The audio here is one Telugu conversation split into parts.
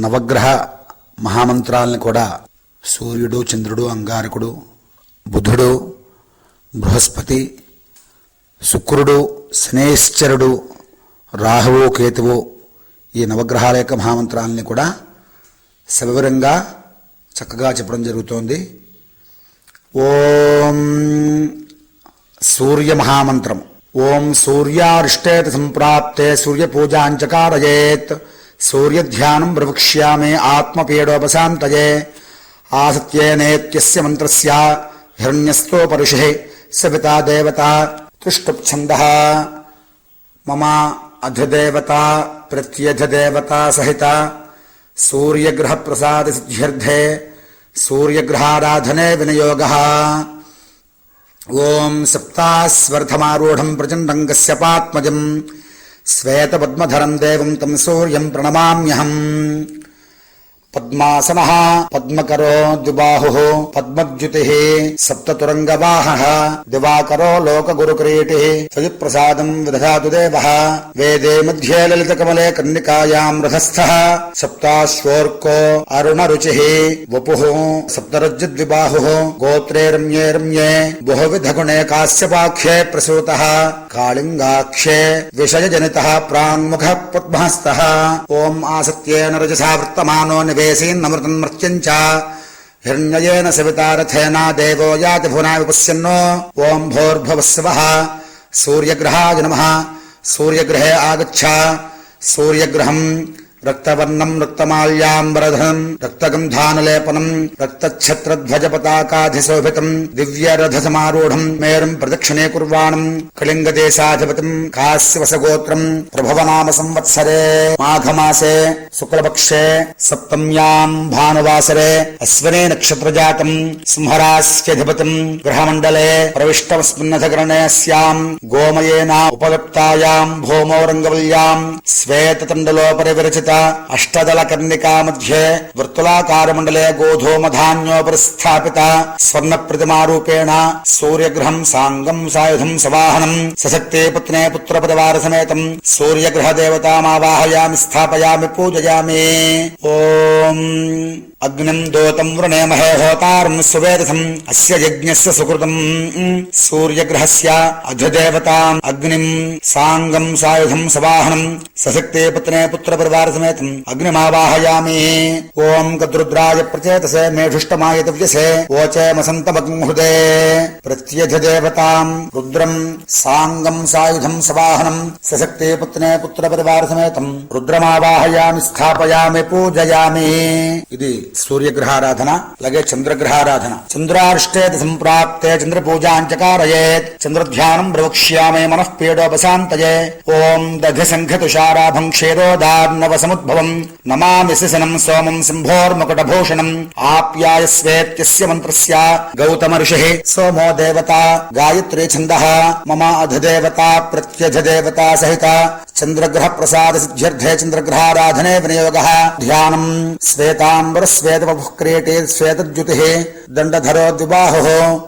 నవగ్రహ మహామంత్రాలను కూడా సూర్యుడు చంద్రుడు అంగారకుడు బుధుడు బృహస్పతి శుక్రుడు శనేశ్చరుడు రాహువు కేతువు ఈ నవగ్రహాల యొక్క మహామంత్రాలని కూడా సవివరంగా చక్కగా చెప్పడం జరుగుతోంది. ఓం సూర్య మహామంత్రం. ఓం సూర్యారిష్టేత సంప్రాప్తే సూర్యపూజాంచకారయేత్ सूर्यध्यानं प्रवक्ष्यामे आत्मपीडोपशान्तये आसत्येनेत्यस्य मंत्र हिरण्यस्तोपरुषः सबता देवता तुष्टुप्छन्दः। मम अधदेवता, प्रत्यधदेवता सहिता सिद्ध्यर्थे सूर्यग्रहाराधने विनियोग। ओं सप्तास्वर्धमारूढम् प्रचण्डम् कस्य శ్వేతపద్మధరం దేవం తం సూర్యం ప్రణమామ్యహం. पद्मासनः पद्मकरो द्विबाहुः पद्मद्युतिः दिवाको दिवाकरो लोकगुरुकिरीटिः त्वयिप्रसादम् विदधातु देव वेदे मध्ये ललितकमले कन्निकायाम् रथस्थः सप्ताश्वोर्को अरुणरुचिः वपुः गोत्रेम्येम्ये गोत्रे रम्ये रम्ये प्रसूत कालिंगाख्ये विषय जनता प्रांग मुख पद्मस्थ ओं आसत्येन रजसा वृत्तमानो निवे देवेसीन्नमृतन्मर्त्यम् च। हिरण्ययेन सविता रथेना देवो याति भुवना विपश्यन्नो ओम् भोर्भवस्वः। सूर्यग्रहाय नमः। सूर्यग्रहे आगछ सूर्यग्रहम् రక్తవర్ణం రక్తమాల్యాంబరధనం రక్తగంధానలేపనం రక్తఛత్రధ్వజ పతాకాధిశోభితం దివ్యరథ సమారూఢం మేరం ప్రదక్షిణే కుర్వాణం కళింగదేశాధిపతిం కాశ్యవసగోత్రం ప్రభవనామ సంవత్సరే మాఘమాసే శుక్లపక్షే సప్తమ్యాం భానువాసరే అశ్వనే నక్షత్రజాతం సింహరాస్యధిపతిం గ్రహమండలే ప్రవిష్టమస్మిన్నథగరణేస్యాం గోమయేన ఉపదప్తాయాం భౌమోరంగవల్యాం कर्णिका अष्टदल कर्णिका मध्ये वृत्तुलाकार मंडले गोधूम धान्योपरिस्थापिता स्वर्ण प्रतिमा रूपेण सूर्यग्रहं साङ्गं सायुधं सवाहनं, सशक्ते पुत्ने पुत्रपदवार समेतं सूर्यग्रह देवतामावाहयामि स्थापयामि, पूजयामि। ओम। अग्निम दोतम वृणेमहे होतार्म् सुवेदसम्, अस्य यज्ञस्य सुकृतम्। सूर्यग्रहस्य अधदेवताम् अग्निम् साङ्गम् सायुधम् सवाहनम्, सशक्ते पत्ने पुत्र परिवार पुत्रपरिवारसमेतम् अग्निमावाहयामि। ओम् कद्रुद्राय प्रचेतसे मेढुष्टमायतव्यसे ओचे मसन्तमग्हृदे प्रत्यधिदेवताम् रुद्रम् साङ्गम् सायुधम् सवाहनम्, सशक्ते पत्ने पुत्र पुत्रपरिवारसमेतम् रुद्रमावाहयामि, स्थापयामि, पूजयामि। इति। सूर्य ग्रहाराधना लगे चंद्र ग्रह आराधना चंद्राष्टे संप्राप्त चंद्र पूजाचकारयेत चंद्र ध्यान प्रवक्ष्यामे, मन पीडोपशात ओं दघ शंख तुषाराभं क्षेदोदार्णव समुद्भव नमा सिसनम सोमं सिंभोर्मकुटभूषणम् आप्याय स्वेत्यस्य मंत्र गौतम ऋषि सोमो देवता, गायत्री छंद मम अधदेवता प्रत्यध देवता सहित। चंद्रग्रह प्रसाद सिद्ध्यर्थे चन्द्रग्रहाराधने विनियोग। ध्यान श्वेतांबर శ్వేతవపుః క్రియటే శ్వేతద్యుతి దండధరో ద్విబాహు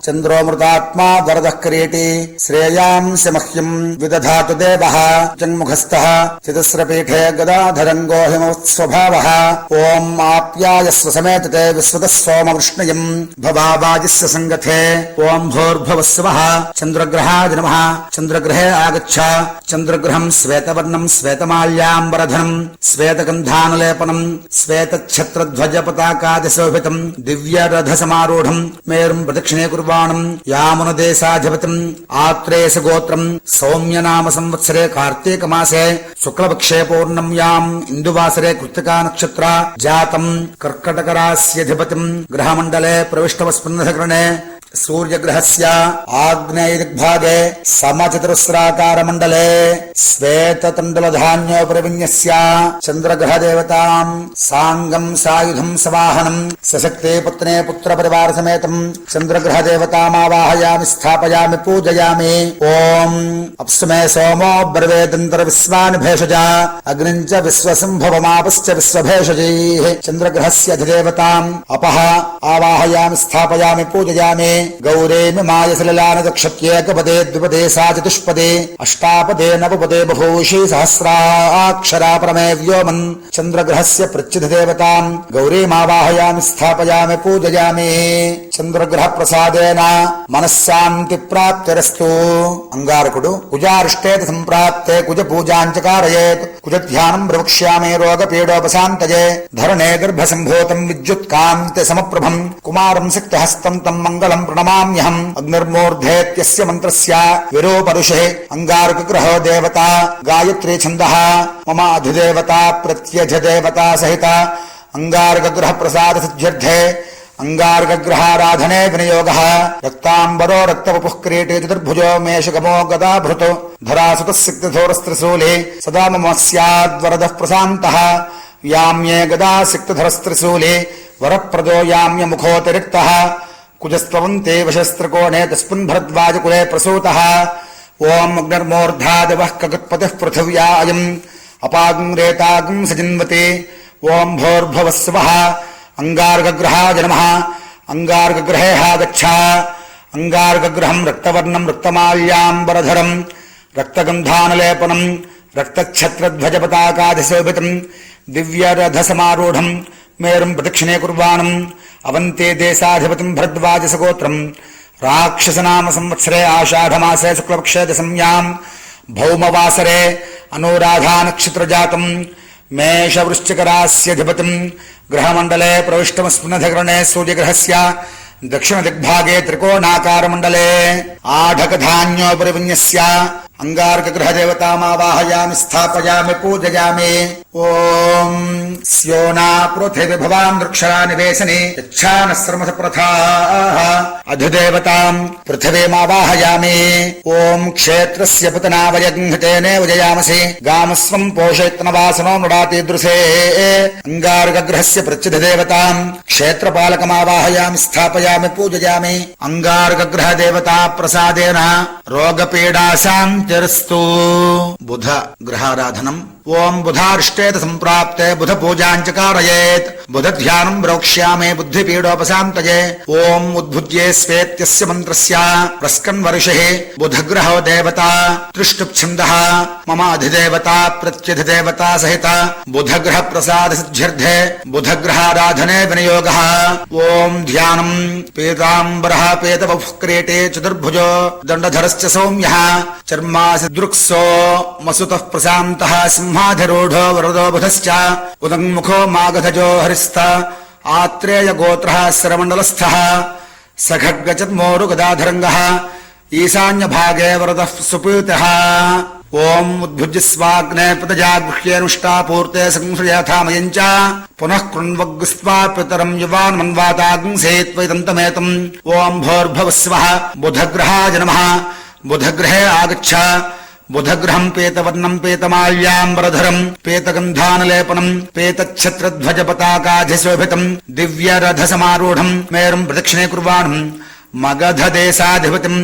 చంద్రోమృతాత్మా వరద క్రియటి శ్రేయాంశ మహ్యం విదధాతు దేవ జన్ముఖస్థ చితస్రపీఠే గదాధరంగో హిమస్వభావ ఓం ఆప్యాయస్వ సమేతతే విశ్వత సోమ వృష్ణయం భవాబాజిస్య సంగతే ఓం భోర్భవస్వ చంద్రగ్రహాది నమ చంద్రగ్రహే ఆగచ్చ చంద్రగ్రహం శ్వేతవర్ణం శ్వేతమాల్యాంబరధనం శ్వేతగంధానులేపనం శ్వేతఛత్రధ్వజపత பதாகாதிசோபிதம் திவ்ய ரதசமாரூடம் மேரும் பிரதட்சிணே குர்வாணம் யாமுனதே சாதிபதம் ஆத்ரேச கோத்திரம் சௌமிய நாம சம்வத்சரே கார்த்திக மாசே சுக்லபக்ஷே பௌர்ணம் யாம் இந்துவாசரே கிருத்திகா நட்சத்திர ஜாத்தம் கர்க்கடகராசியதிபதம் கிரகமண்டலே பிரவிஷ்டவஸ்பந்தகரணே సూర్యగ్రహస్య ఆగ్నేయదిగ్భాగే సమచతురస్రాకారమండలే. శ్వేతతండలధాన్యోపరివిన్యస్య చంద్రగ్రహదేవతాం సాంగం సాయుధం సవాహనం సశక్తే పుత్నే పరివార సమేతం చంద్రగ్రహదేవతామావాహయామి స్థాపయామి పూజయామి. ఓం. అప్సుమే సోమో బ్రవేదంతర విశ్వాని భేషజ అగ్నించ విశ్వసింభవమాపశ్చ విశ్వభేషజై. చంద్రగ్రహస్య అధిదేవతాం. అపహ ఆవాహయామి స్థాపయామి పూజయామి. గౌరేమిమాయ సలిలానదక్షత్యేకపదే ద్విపదే సా చతుష్పదే అష్టాపదే నవపదే బహూషి సహస్రాక్షరా పరమే వ్యోమన్ చంద్రగ్రహస్య ప్రత్యుధ దేవతాం గౌరీమావాహయామి స్థాపయామి పూజయామి చంద్రగ్రహ ప్రసాదేన మనశ్శాంతి ప్రాప్తిరస్తు అంగారకుడు కుజారిష్టేత సంప్రాప్తే కుజ పూజాంచకారయేత్ కుజ ధ్యానం ప్రవక్ష్యామి రోగ పీడోపశాంతయే ధరణే గర్భ సంభూతం విద్యుత్ కాంతి సమప్రభం కుమారం శక్తిహస్తం తం మంగళం प्रणमाम्यहम्। अग्निर्मूर्धेत्यस्य मन्त्रस्य विरोपरुषे अङ्गार्कग्रहो देवता गायत्री छन्दः। मम अधिदेवता प्रत्यज देवता सहित अङ्गार्कग्रह प्रसाद सिद्ध्यर्थे अङ्गार्कग्रहाराधने विनियोगः। रक्ताम्बरो रक्तवपुः क्रीटे चतुर्भुजो मेषगमो गदाभृतो। धरासुतः सिक्तधोरस्त्रिशूले सदा मम स्याद्वरदः प्रशान्तः व्याम्ये गदा सिक्तधरस्त्रिशूले वरप्रदो याम्य मुखोऽतिरिक्तः कुजस्त्वन्ते वशस्त्रकोणे तस्मिन् भरद्वाजकुले प्रसूतः। ॐ अग्निर्मूर्धादवः कगत्पतिः पृथिव्या अयम् अपाग्रेतागम् सजिन्वते। ॐ भोर्भवः स्वः अङ्गार्गग्रहाजनमः अङ्गार्गग्रहे हा गच्छ। अङ्गार्गग्रहम् रक्तवर्णम् रक्तमाल्याम्बरधरम्। रक्तगन्धानलेपनम्। रक्तच्छत्रध्वजपताकाधिशोभितम्। दिव्यरथसमारूढम्। मेरुम् प्रदक्षिणे कुर्वाणम्। अवन्ते देशाधिपतिम् भरद्वाजसगोत्रम् राक्षसनाम संवत्सरे आषाढमासे शुक्लपक्षे दशम्याम् भौमवासरे अनुराधानक्षत्रजातम्। मेषवृश्चिकरास्यधिपतिम् ग्रहमण्डले प्रविष्टमस्मिन्नधिकरणे सूर्यग्रहस्य। दक्षिणदिग्भागे त्रिकोणाकारमण्डले आढकधान्योपरिविन्यस्य। अङ्गार्कगृहदेवतामावाहयामि स्थापयामि, पूजयामि। స్థాపయామి పూజయామి ఓం స్యోనా పృథివి భవాన్ వృక్షరా నివేశని యచ్ఛానశ్రమస ప్రథాః అధిదేవతాం పృథివీమావాహయామి. ఓం క్షేత్రస్య పుతనావయగ్హతేనే ఉజయామసి గామస్వం పోషయత్నవాసనో మృడాతీదృశే అంగార్గగ్రహస్య ప్రత్యుధిదేవతాం క్షేత్రపాలకమావాహయామి స్థాపయామి పూజయామి. అంగార్గగ్రహ ओम बुधार्ष्टेत संप्राप्त बुध पूजा कारयेत् बुध बुद्धिपीडोपात रोक्ष्यामे बुद्धिपीडोपशान्तये स्वेत मंत्र स्वेत्यस्य मन्त्रस्य बुध बुधग्रहो देवता त्रिष्टुप्छन्दः मम अधिदेवता प्रत्यधिदेवता सहित। बुधग्रह प्रसाद सिद्ध्यर्थे बुधग्रहाराधने विनियोगः। ओम् ध्यानम् पीताम्बरः पेतवः क्रेटे चतुर्भुज दंडधरस् सौम्य। चर्मा दृक्सो मसुत प्रशा सिंह చర్మాసి సింహాధిరూఢో వరదో బుధశ్చ ఉదంముఖో మాగధజో హరిస్త ఆత్రేయ గోత్ర శరమండలస్థ సఖడ్గచర్మోరు గదాధరంగ ఈశాన్య భాగే వరద సుపీత ఓం ఉద్భుజ్య స్వాగ్నే పతజాగృహ్యేనుష్టాపూర్తే సంశ్రయథామయం చ పునః కృణ్వగ్స్వా పితరం యువాన్ మన్వాతాగ్ంసేత్వైదంతమేతం ఓం భోర్భవస్వ బుధగ్రహాయ నమ బుధగ్రహే ఆగచ్చ బుధగ్రహం పేతవర్ణం పీతమాల్యాంబరధరం పేతగంధానలేపనం పేతఛత్రధ్వజ పతాకాధిశోభితం దివ్యరథసమారూఢం మేరుం ప్రదక్షిణే కుర్వాణం మగధ దేశాధిపతిం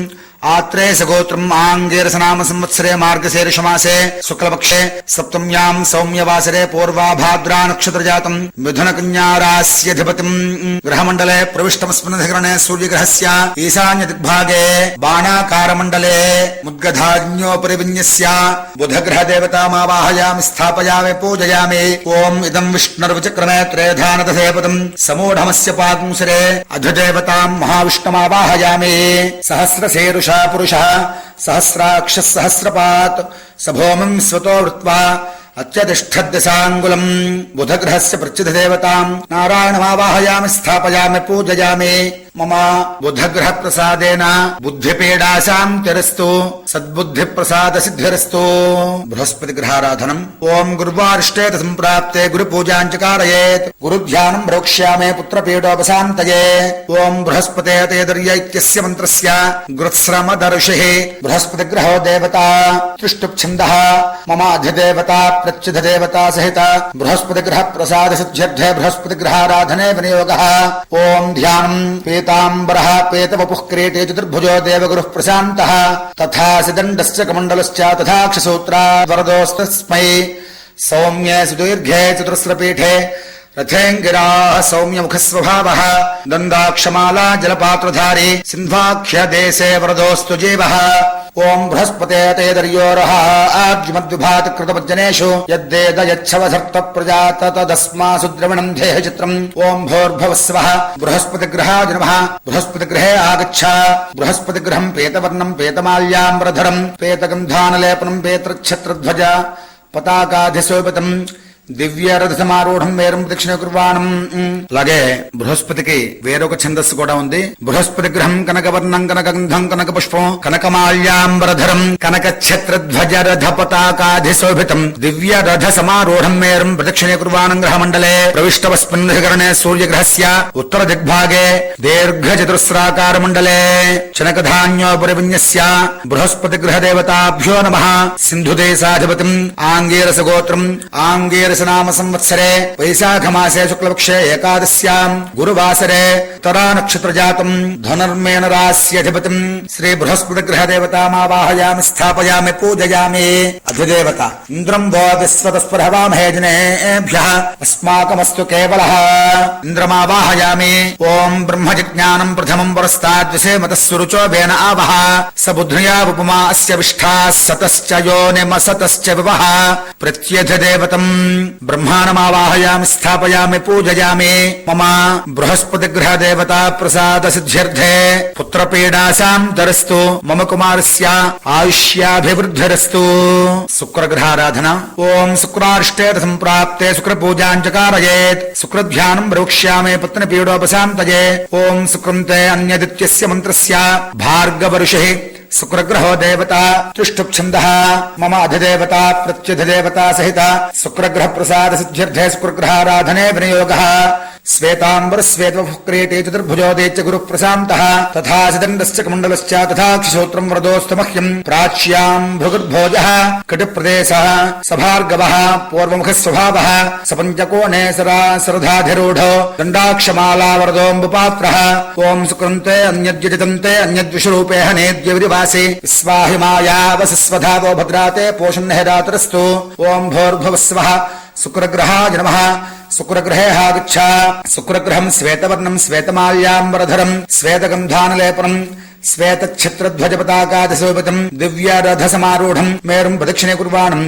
ఆత్రే సగోత్రం ఆంగేరసనామ సంవత్సరే మార్గశీర్షమాసే శుక్లపక్షే సప్తమ్యాం సౌమ్యవాసరే పూర్వాభాద్రా నక్షత్రజాతం మిథునకన్యారాస్యధిపతిం గ్రహమండలే ప్రవిష్టమస్మిన్నధికరణే సూర్యగ్రహస్య ఈశాన్య దిగ్భాగే బాణాకారమండలే ముద్గధాన్యోపరి విన్యస్య బుధగ్రహ దేవతామావాహయామి స్థాపయామి పూజయామి ఓం ఇదం విష్ణుర్విచక్రమే త్రేధానదసేపదం సమూఢమస్య పాగుంసరే అధుదేవతాం మహావిష్ణుమావాహయామి సహస్రశేరుష पुरुषा पुरुष सहस्राक्ष सहस्रपात सभोम स्वतो वृत्वा अत्यतिष्ठद्दशाङ्गुलम् बुधग्रहस्य पृच्छितदेवताम् नारायणमावाहयामि स्थापयामि पूजयामि। मम बुधग्रह प्रसादेन बुद्धिपीडाशाम् तिरस्तु सद्बुद्धि प्रसाद सिद्धिरस्तु बृहस्पति ग्रहाराधनम् ओम् गुरुवारिष्ठे सम्प्राप्ते गुरुपूजाम् च कारयेत् गुरुध्यानम् भोक्ष्यामे पुत्रपीडोपशान्तये। ओम् बृहस्पते तेदर्य इत्यस्य मन्त्रस्य बृहस्पति ग्रहो देवता तुष्टुप्छन्दः। मम अधिदेवता प्रत्युधदेवता सहित। बृहस्पतिग्रह प्रसाद सिद्ध्यर्थे बृहस्पतिग्रहाराधने विनियोगः। ओम् ध्यानम् पीताम्बरः श्वेतवपुः क्रियते चतुर्भुजो देवगुरुः प्रशान्तः। तथासि दण्डस्य कमण्डलश्च तथाक्षसूत्रा वरदोस्तस्मै सौम्ये सुदीर्घे चतुस्रपीठे రథేంగిరా సౌమ్యముఖస్వభావ దండాక్షమాలా జలపాత్రధారి సింధ్వాఖ్య దేశే వరదోస్తు జీవ ఓం బృహస్పతే తేదర్యోరహ ఆజ్మద్విభాతి కృతమజ్జనేషు యద్దేద యచ్చవసర్త ప్రజా తదస్మాసు ద్రవణం ధేహ చిత్రం ఓం భోర్భవస్వ బృహస్పతి గ్రహాది నమ బృహస్పతి గ్రహే ఆగచ్చ బృహస్పతి గ్రహం పేతవర్ణం పేతమాల్యామ్రధరం పేతగంధానలేపనం పేతృక్షత్రధ్వజ పతాకాధిశోభితం దివ్య సమారూఢం వేరం దక్షిణ కుర్వాణం అలాగే బృహస్పతికి వేరొక ఛందస్సు కూడా ఉంది బృహస్పతి గ్రహం కనకవర్ణం కనకగంధం కనక పుష్పం కనకమాల్యాంబరధరం కనక ఛత్రధ్వజ రథ పతాకాధిశోభితం దివ్య రథ సమారూఢం మేరం ప్రదక్షిణ కుర్వాణం గ్రహ మండలే ప్రవిష్టవస్మిన్నికరణే సూర్యగ్రహస్య ఉత్తర దిగ్భాగే దీర్ఘ చతుస్రాకార మండలే చనకధాన్యోపరి విన్యస్య బృహస్పతి గ్రహ దేవతాభ్యో నమ సింధుదేశాధిపతిం ఆంగీరస గోత్రం ఆంగీరస नाम संवत्सरे वैशाख वैशाखमासे शुक्लपक्षे एकादश्याम्, गुरुवासरे तरा नक्षत्र जातम धनर्मेण रास्यधिपतिम्। श्री बृहस्पति ग्रह देवतामावाहयामि स्थापयामि, पूजयामि। अधिदेवता इंद्रम वो विश्वतस्पृहवामहे जने अस्माकमस्तु केवल। इंद्रमावाहया मे ओम ब्रह्म जिज्ञान प्रथम ब्रह्मजिज्ञानम् प्रथमम् मत सुचो बेन आवह। स बुध्नया उपमा अस्य विष्ठा, सतश्च यो निमसतश्च विवह। प्रत्यथ देवतम् బ్రహ్మాణమావాహయామి స్థాపయామి పూజయామి మమ బృహస్పతి గ్రహ దేవతా ప్రసాద సిద్ధ్యర్థే పుత్రపీడాశాంతరస్తు మమ కుమారస్య ఆయుష్యాభివృద్ధిరస్తు శుక్రగ్రహారాధన ఓం శుక్రార్ష్టేత సంప్రాప్తే శుక్రపూజాంచకారయేత్ శుక్రధ్యానం ప్రవక్ష్యామే పత్నపీడోపశాంతయే ఓం శుక్రం తే అన్యదిత్యస్య మంత్రస్య భార్గవఋషి शुक्रग्रहो देवता तुष्टुप् छंद मम अधिदेवता प्रत्युधदेवता सहित शुक्रग्रह प्रसाद सिद्ध्यर्थे शुक्रग्रहाराधने विनियोगः। श्वेतांबर श्वेत फुक्रे श्वेताम्बरश्वेतमुक्रेटे चतुर्भुजोदे च गुरुप्रशान्तः, तथा सिदण्डश्च कमण्डलश्च, तथा क्षिशोत्रम् व्रतोस्तमह्यम् प्राच्याम् भृगुर्भोजः, कटिप्रदेशः, सभार्गवः, पूर्वमुखस्वभावः, सपञ्चकोणे सरा सरधाधिरूढ़ दंडाक्ष माला सरधाधिरूढो दण्डाक्षमालावरदोऽम्बुपात्रः ॐ सुकृन्ते अन्यद्युजतन्ते अन्यद्विषरूपे हनेद्यविरिवासि स्वाहि मायावसस्वधावो भद्राते पोषन्नहेरातरस्तु भोर्भव भोर्भवस्वः శుక్రగ్రహాయ నమ. శుక్రగ్రహే హాగచ్చ శుక్రగ్రహం శ్వేతవర్ణం శ్వేతమాల్యాంబరధరం శ్వేతగంధానలేపనం శ్వేతఛత్రధ్వజ పతాకాదశోపతం దివ్యరథ సమారూఢం మేరుం ప్రదక్షిణే కుర్వాణం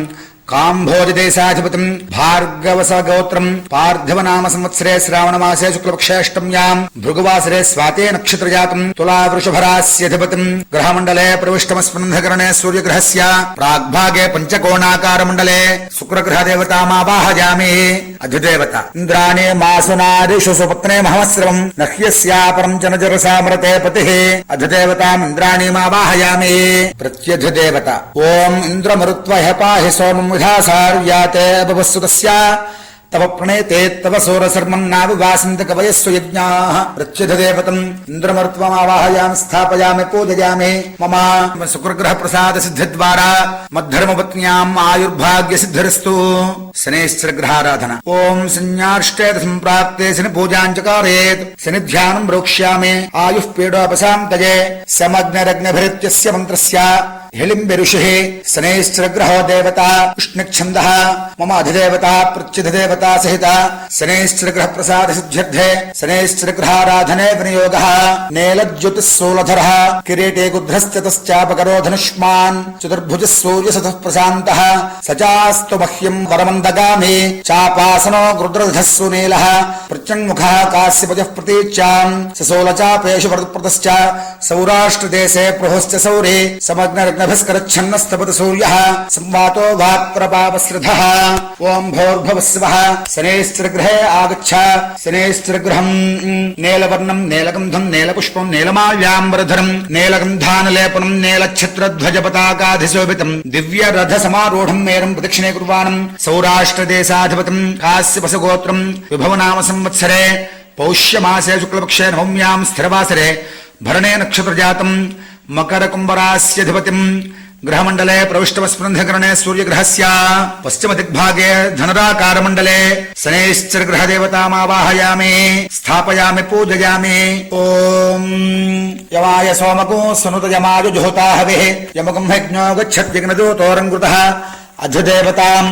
కాంభోజదేశాధిపతిం భార్గవస గోత్రం పార్థివ సంవత్సరే శ్రావణమాసే శుక్లపక్షేష్టమ్యాం భృగువాసరే స్వాతే నక్షత్రజాతం తులా వృషభరాస్యధిపతిం గ్రహమండలే ప్రవిష్టమస్పంధకరణే సూర్యగ్రహస్య ప్రాగ్భాగే పంచకోణాకార మండలే శుక్రగ్రహదేవతామావాహయామి అధిదేవత ఇంద్రాణే మాసునాదిషు సుపత్నే మహమస్రవం నహ్యస్యాపరం జనజరసామరతే పతి అధిదేవతాం ఇంద్రాణీమావాహయామి ప్రత్యధిదేవత ఓం ఇంద్రమరుత్వ హెపాహి సోమం విధాసార్యాతే బవస్సుతస్య తవ ప్రణేతే తవ సూరశర్మన్నావివాసింత కవయస్సు యజ్ఞా. ప్రత్యధిదేవతం ఇంద్రమరుత్వమావాహయామి స్థాపయామి పూజయామి. మమ శుక్రగ్రహ ప్రసాద సిద్ధి ద్వారా మద్ధర్మపత్న్యాం ఆయుర్భాగ్య సిద్ధిరస్తు. शनैश्चरग्रहाराधना ओम संज्ञाष्टे संप्राप्ते शनि पूजाञ्चकारेत् शनिध्यानम् प्रोक्ष्यामि। आयु पीड़ोपा तजे समग्नरग्नभिरित्यस्य मंत्र हिलिंब ऋषि शनैश्चरग्रहो देवता, उष्णच्छन्दः। मम अधिदेवता प्रत्यधिदेवता सहित। शनैश्चरग्रह प्रसाद सिद्ध्यर्थे शनैश्चरग्रहाराधने विनियोग। नेलद्युतिः सोलधरः किरीटे गुध्रस्थितश्चापकरो चतुर्भुज सूर्य सूर्यसतः प्रशा सचास्तु मह्यम् वरमन् अहम् दगामि। चापासनो गृद्रधः सुनीलः प्रत्यङ्मुखः कास्यपजः प्रतीच्याम्। ससोलचापेषु वरत्प्रतश्च सौराष्ट्रदेशे प्रहोश्च सौरे। समग्नरग्नभिस्करच्छन्नस्तपति सूर्यः संवातो वाक्रपापसृधः ओम् भोर्भवस्वः। शनेश्चरगृहे आगच्छ। शनेश्चरगृहम्। नेलवर्णम्, नेलगन्धम्, नेलपुष्पम्, नेलमाल्याम्बरधरम्। नेलगन्धानलेपनम्, नेलच्छत्रध्वजपताकाधिशोभितम्। दिव्यरथसमारूढम्, मेरम् प्रदक्षिणे कुर्वाणम् सौरा సౌరాష్ట్రదేశాధిపతం కాశ్యపసగోత్రం విభవనామ సంవత్సరే పౌష్యమాసే శుక్లపక్షే నవమ్యాం స్థిరవాసరే భరణే నక్షత్రజాతం మకరకుంభరాస్యధిపతిం గ్రహమండలే ప్రవిష్టవస్పృంధకరణే సూర్యగ్రహస్య పశ్చిమ దిగ్భాగే ధనురాకారమండలే శనేశ్చర గ్రహ స్థాపయామి పూజయామి. ఓం యమాయ సోమకో సునుత యమాయు జుహుతాహవే యమకం హజ్ఞో గచ్చద్యగ్నదూతోరంకృత అధిదేవతాం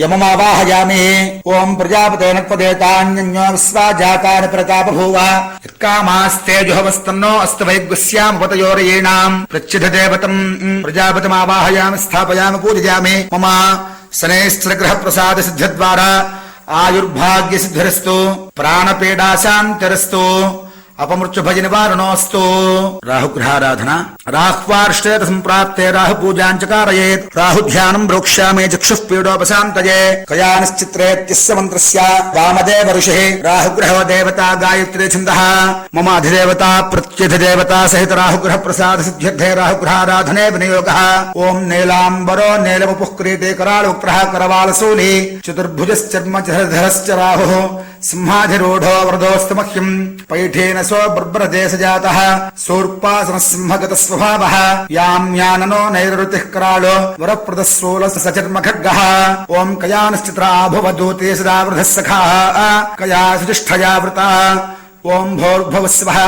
యమమావాహయామి. ఓం ప్రజాపతేన పదేతాన్యో విశ్వా జాతాని ప్రతాపభూవ. యత్కామాస్తేజుహవస్తన్నో అస్తు వైగ్స్యాముపతయోరయేణాం ప్రత్యుధ దేవతం. ప్రజాపతిమావాహయామి స్థాపయామి పూజయామి. మమ శనేశ్వరగ్రహ ప్రసాద సిద్ధ్యద్వారా ఆయుర్భాగ్య సిద్ధిరస్తు ప్రాణపీడాశాంతిరస్తు. అపమృత్యుభజ నివారణోస్తు రాహుగ్రహారాధన రాహ్వార్షేత సంప్రాప్తే రాహుపూజాంచ కారయేత్ రాహుధ్యానం బ్రోక్ష్యామే చక్షుఃపీడోపశాంతయే కయానిశ్చిత్రేత్యస్య మంత్రస్య వామదేవ ఋషి. రాహుగ్రహో దేవత గాయత్రీ ఛంద. మమ అధిదేవత ప్రత్యధిదేవత సహిత రాహుగ్రహ ప్రసాద సిద్ధ్యర్థే రాహుగ్రహారాధనే వినియోగ. ఓం నీలాంబరో నీలముపుః క్రీతే కరాళుగ్రహ కరవాలసూలి. చతుర్భుజశ్చర్మ చరధరశ్చ రాహుః. సింహాధిరూఢో వృధోస్తమహ్యం పైఠేన मह्यम् पैठेन सो बर्बरदेशजातः सोऽर्पासनः सिंहगतस्वभावः याम् याननो नैरृतिः करालो वरप्रदः सोलः सचर्म खड्गः ॐ कयानश्चित्रा भुवदूते सदा वृधः सखाः कया सुजिष्ठया वृता ॐ भोर्भुवस्वः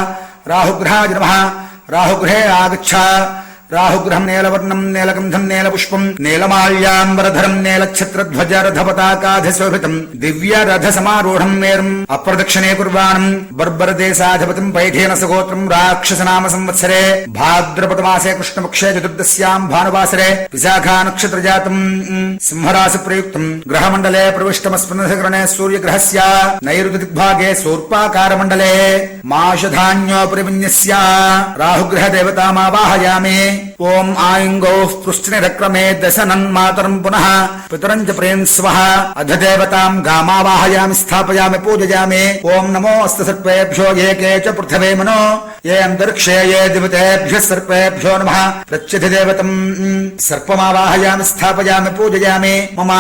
राहुग्रहाय नमः राहुगृहे आगच्छ రాహుగ్రహం నీలవర్ణం నీలగంధం నీలపుష్పం నీలమాల్యాంబరధరం నేలఛత్రధ్వజ రథపతాకాధిశోభితం దివ్య రథ సమారూఢం మేరం అప్రదక్షిణే కుర్వాణం బర్బరదేశాధిపతిం పైఠేన సగోత్రం రాక్షసనామ సంవత్సరే భాద్రపదమాసే కృష్ణపక్షే చతుర్దశ్యాం భానువాసరే విశాఖా నక్షత్ర జాతం సింహరాశి ప్రయుక్తం గ్రహమండలే ప్రవిష్టమస్మృతకరణే సూర్యగ్రహస్య నైరుతి దిగ్భాగే సూర్పాకార మండలే మాషధాన్యోపరి రాహుగ్రహ దేవతామావాహయామే ఓం ఆయింగౌః పృష్ఠనిరక్రమే దశనన్మాతరం పునః పితరం చ ప్రేం స్వః అధదేవతాం గామావాహయామి స్థాపయామి పూజయామి ఓం నమో అస్తు సర్పేభ్యో ఏకే చ పృథివే మనో ఏ అంతరిక్షే ఏ దివితేభ్య సర్పేభ్యో నమః ప్రత్యధిదేవతం సర్పమావాహయామి స్థాపయామి పూజయామి మమ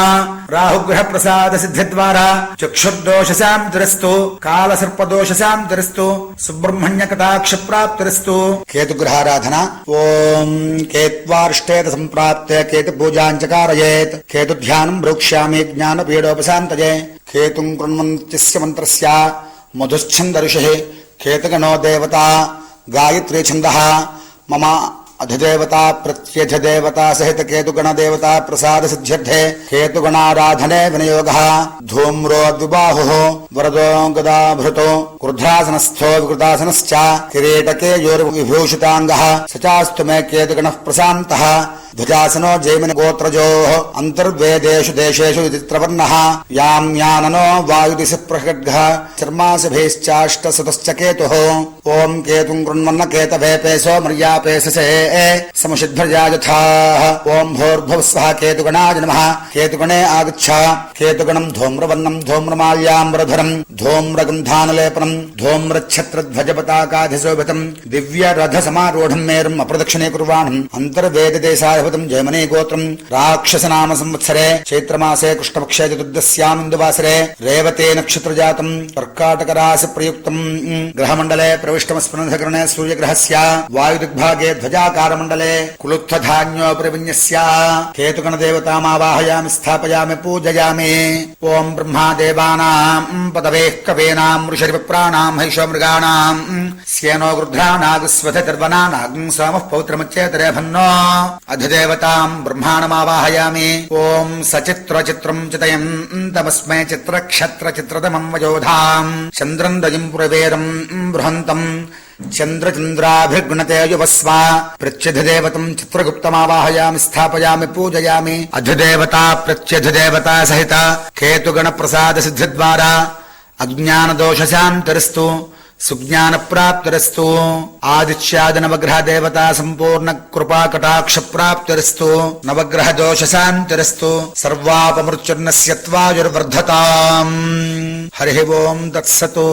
రాహుగ్రహ ప్రసాద సిద్ధిద్వారా చక్షుర్దోషశాంతిరస్తు కాల సర్పదోషశాంతిరస్తు సుబ్రహ్మణ్య కటాక్ష ప్రాప్తిరస్తు కేతుగ్రహారాధన ఓం కేత్వార్ష్టేత సంప్రాప్తే కేతు పూజాంచకారయేత్. కేతు ధ్యానం బ్రోక్ష్యామి జ్ఞాన పీడోపశాంతయే కేతుం కృణ్వంత్యస్య మంత్రస్య మధుశ్ఛందఋషి కేతుగణో దేవత గాయత్రీ ఛంద. మమ अधदेवता, प्रत्यधदेवता सहित केतुगण देवता प्रसाद सिद्ध्यर्थे केतुगणाराधने विनियोगः। धूम्रो द्विबाहुः, वरदो गदाभृतो क्रुद्धासनस्थो विकृतासनश्च किरीटके योर्विभूषिताङ्गः स चास्तु मे केतुगणः प्रशान्तः। ध्वजासनो जैमिन गोत्रजोः अन्तर्वेदेषु देशेषु विचित्रवर्णः याम् याननो वायुदिशि प्रषड्घः चर्मासुभैश्चाष्टसतश्च केतुः ओम् केतुम् कृण्वन्न केतवे पेशो मर्यापेशसे समशिद्भर्या यथाः ओम् भोर्भुवः स्वः केतुगणाय नमः। केतुगणे आगच्छ। केतुगणम् धूम्रवर्णम् धूम्रमाल्याम्बरधरम् धूम्रगन्धानलेपनम् धूम्रच्छत्रध्वजपताकाधिशोभितम् दिव्यरथसमारूढम् मेरुम् अप्रदक्षिणे कुर्वाणम्। अन्तर्वेददेशाय అంతర్వేదదేశాధిపతం జయమనే గోత్రం. రాక్షసనామ సంవత్సరే. చైత్రమాసే కృష్ణపక్షే చతుర్దశ్యామిందువాసరే రేవతే నక్షత్రజాతం కర్కాటకరాశి ప్రయుక్తం గ్రహమండలే ప్రవిష్టమ ప్రవిష్టమస్మృధకరణే సూర్యగ్రహస్య. వాయుదిగ్భాగే ధ్వజాకారమండలే కులుత్థధాన్యోపరివిన్యస్య కేతుగణ దేవతామావాహయామి స్థాపయామి పూజయామి. ఓం బ్రహ్మా బ్రహ్మాదేవానాం పదవేః కవేనాం ఋషివిప్రాణాం హైషో మృగాణాం స్యేనో గృధ్రానాగస్వథర్వనానాగం సోమః పౌత్రముచ్చేతరేభన్నో. దేవతాం బ్రహ్మాణమావాహయామి ఓం సచిత్రచిత్రం చితయం తమస్మే చిత్రక్షత్ర చిత్రతమం వయోధాం చంద్రం దయం పురవేరం బృహంతం చంద్రచంద్రాభిర్గుణతే యువస్వ ప్రత్యధిదేవతం చిత్రగుప్తమావాహయామి స్థాపయామి పూజయామి అధిదేవత ప్రత్యధిదేవత సహిత కేతుగణ ప్రసాద సిద్ధిద్వారా అజ్ఞానదోషశాంతరిస్తూ సుజ్ఞానప్రాప్తిరస్తు. సుజ్ఞాన ఆదిత్యాది నవగ్రహ దేవతా సంపూర్ణ కృపా కటాక్ష ప్రాప్తిరస్తు నవగ్రహ దోషశాంతిరస్తు శాంతిరస్తు హరి ఓం దత్సతో